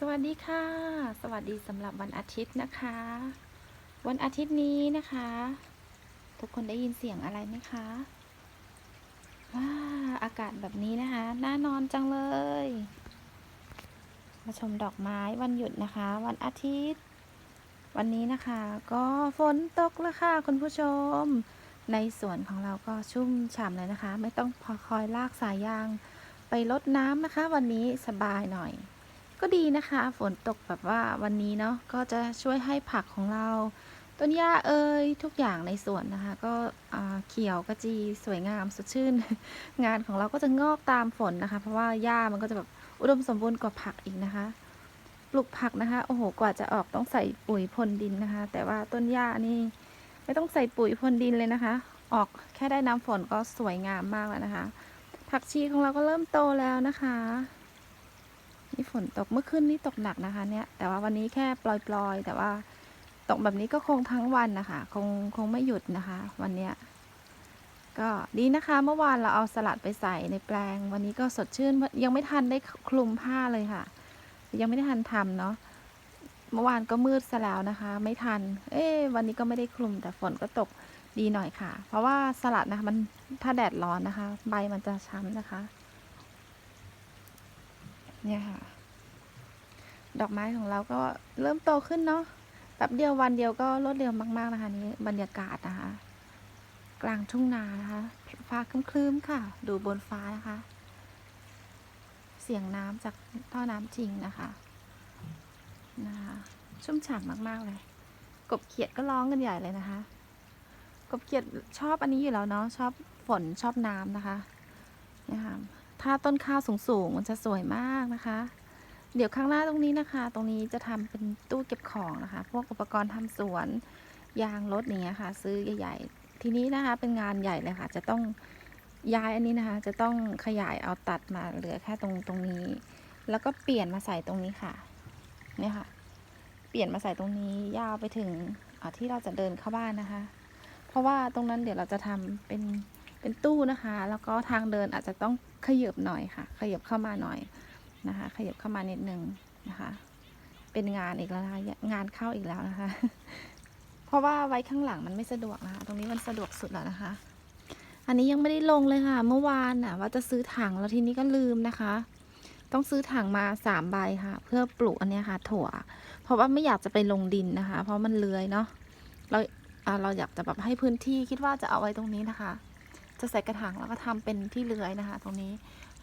สวัสดีค่ะ สวัสดีสำหรับวันอาทิตย์นะคะ วันอาทิตย์นี้นะคะ ทุกคนได้ยินเสียงอะไรไหมคะว้าอากาศแบบนี้นะคะน่านอนจังเลย มาชมดอกไม้วันหยุดนะคะ วันอาทิตย์ วันนี้นะคะ ก็ฝนตกแล้วค่ะคุณผู้ชม ในสวนของเราก็ชุ่มฉ่ำเลยนะคะ ไม่ต้องพอคอยลากสายยาง ไปรดน้ำนะคะ วันนี้สบายหน่อย ก็ดีนะคะ ฝนตกแบบว่าวันนี้เนาะก็จะช่วยให้ผักของเรา ต้นหญ้าเอ่ยทุกอย่างในสวนนะคะ ก็เขียวกระจีสวยงามสดชื่น งานของเราก็จะงอกตามฝนนะคะ เพราะว่าหญ้ามันก็จะแบบอุดมสมบูรณ์กว่าผักอีกนะคะ ปลูกผักนะคะโอ้โหกว่าจะออกต้องใส่ปุ๋ยพรวนดินนะคะ แต่ว่าต้นหญ้านี่ไม่ต้องใส่ปุ๋ยพรวนดินเลยนะคะ ออกแค่ได้น้ำฝนก็สวยงามมากแล้วนะคะ ผักชีของเราก็เริ่มโตแล้วนะคะ นี่ฝนตกเมื่อคืนนี้ตกหนักนะคะ เนี่ย แต่ว่าวันนี้แค่ปล่อยๆ แต่ว่าตกแบบนี้ก็คงทั้งวันนะคะ คงคงไม่หยุดนะคะ วันเนี้ยก็ดีนะคะ เมื่อวานเราเอาสลัดไปใส่ในแปลง วันนี้ก็สดชื่นยังไม่ทันได้คลุมผ้าเลยค่ะ ยังไม่ได้ทันทำเนาะเมื่อวานก็มืดซะแล้วนะคะ ไม่ทัน เอ๊วันนี้ก็ไม่ได้คลุมแต่ฝนก็ตกดีหน่อยค่ะ เพราะว่าสลัดนะคะมันถ้าแดดร้อนนะคะ ใบมันจะช้ำนะคะ เนี่ยค่ะ ดอกไม้ของเราก็เริ่มโตขึ้นเนาะแป๊บเดียววันเดียวก็รวดเร็วมากๆนะคะนี่บรรยากาศนะคะ กลางทุ่งนานะคะ ฟ้าครึ้มๆค่ะ ดูบนฟ้านะคะ เสียงน้ำจากท่อน้ำจริงนะคะนะคะชุ่มฉ่ำมากๆเลย กบเขียดก็ร้องกันใหญ่เลยนะคะ กบเขียดชอบอันนี้อยู่แล้วเนาะชอบฝนชอบน้ำนะคะนี่ค่ะ ถ้าต้นข้าวสูงๆมันจะสวยมากนะคะ เดี๋ยวข้างหน้าตรงนี้นะคะ ตรงนี้จะทำเป็นตู้เก็บของนะคะ พวกอุปกรณ์ทำสวนยางรถอย่างเงี้ยค่ะ ซื้อใหญ่ ๆ ทีนี้นะคะ เป็นงานใหญ่เลยค่ะ จะต้องย้ายอันนี้นะคะ จะต้องขยายเอาตัดมาเหลือแค่ตรงตรงนี้ แล้วก็เปลี่ยนมาใส่ตรงนี้ค่ะเนี่ยค่ะ เปลี่ยนมาใส่ตรงนี้ยาวไปถึงที่เราจะเดินเข้าบ้านนะคะ เพราะว่าตรงนั้นเดี๋ยวเราจะทำเป็น เป็นตู้นะคะ แล้วก็ทางเดินอาจจะต้องขยับหน่อยค่ะ ขยับเข้ามาหน่อยนะคะ ขยับเข้ามานิดนึงนะคะ เป็นงานอีกแล้วนะคะงานเข้าอีกแล้วนะคะ เพราะว่าไว้ข้างหลังมันไม่สะดวกนะคะ ตรงนี้มันสะดวกสุดแล้วนะคะ อันนี้ยังไม่ได้ลงเลยค่ะ เมื่อวานน่ะว่าจะซื้อถังแล้วทีนี้ก็ลืมนะคะ ต้องซื้อถังมาสามใบค่ะ เพื่อปลูกอันนี้ค่ะ ถั่ว เพราะว่าไม่อยากจะไปลงดินนะคะ เพราะมันเลื้อยเนาะ เราเราอยากจะแบบให้พื้นที่คิดว่าจะเอาไว้ตรงนี้นะคะ จะใส่กระถางแล้วก็ทำเป็นที่เลื้อยนะคะ ตรงนี้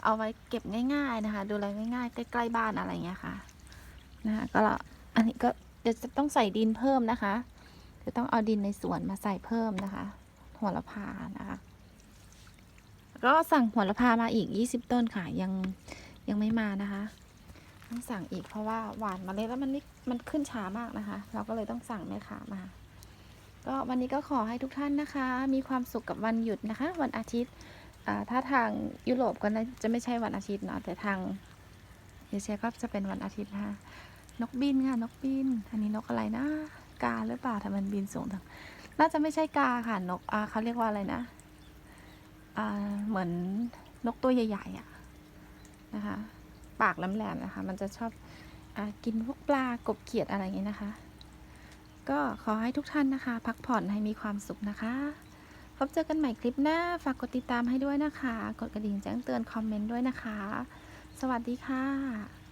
เอาไว้เก็บง่ายๆนะคะ ดูแลง่ายๆ ใกล้ๆบ้านอะไรเงี้ยค่ะนะคะก็ละอันนี้ก็เดี๋ยวจะต้องใส่ดินเพิ่มนะคะจะต้องเอาดินในสวนมาใส่เพิ่มนะคะหัวละพานะคะก็สั่งหัวละพามาอีก 20 ต้นค่ะ ยังยังไม่มานะคะต้องสั่งอีกเพราะว่าหวานมาเลยแล้วมันไม่มันขึ้นช้ามากนะคะ เราก็เลยต้องสั่งแม่ค้ามา ก็วันนี้ก็ขอให้ทุกท่านนะคะ มีความสุขกับวันหยุดนะคะ วันอาทิตย์ถ้าทางยุโรปก็น่าจะไม่ใช่วันอาทิตย์เนาะแต่ทางเอเชียก็จะเป็นวันอาทิตย์นะคะนกบินค่ะนกบิน อันนี้นกอะไรนะกาหรือเปล่าทำไมมันบินสูงจังน่าจะไม่ใช่กาค่ะนกเขาเรียกว่าอะไรนะเหมือนนกตัวใหญ่ๆอะนะคะปากแหลมๆนะคะ มันจะชอบอกินพวกปลากบเขียดอะไรอย่างนี้นะคะ ก็ขอให้ทุกท่านนะคะ พักผ่อนให้มีความสุขนะคะ พบเจอกันใหม่คลิปหน้า ฝากกดติดตามให้ด้วยนะคะ กดกระดิ่งแจ้งเตือนคอมเมนต์ด้วยนะคะ สวัสดีค่ะ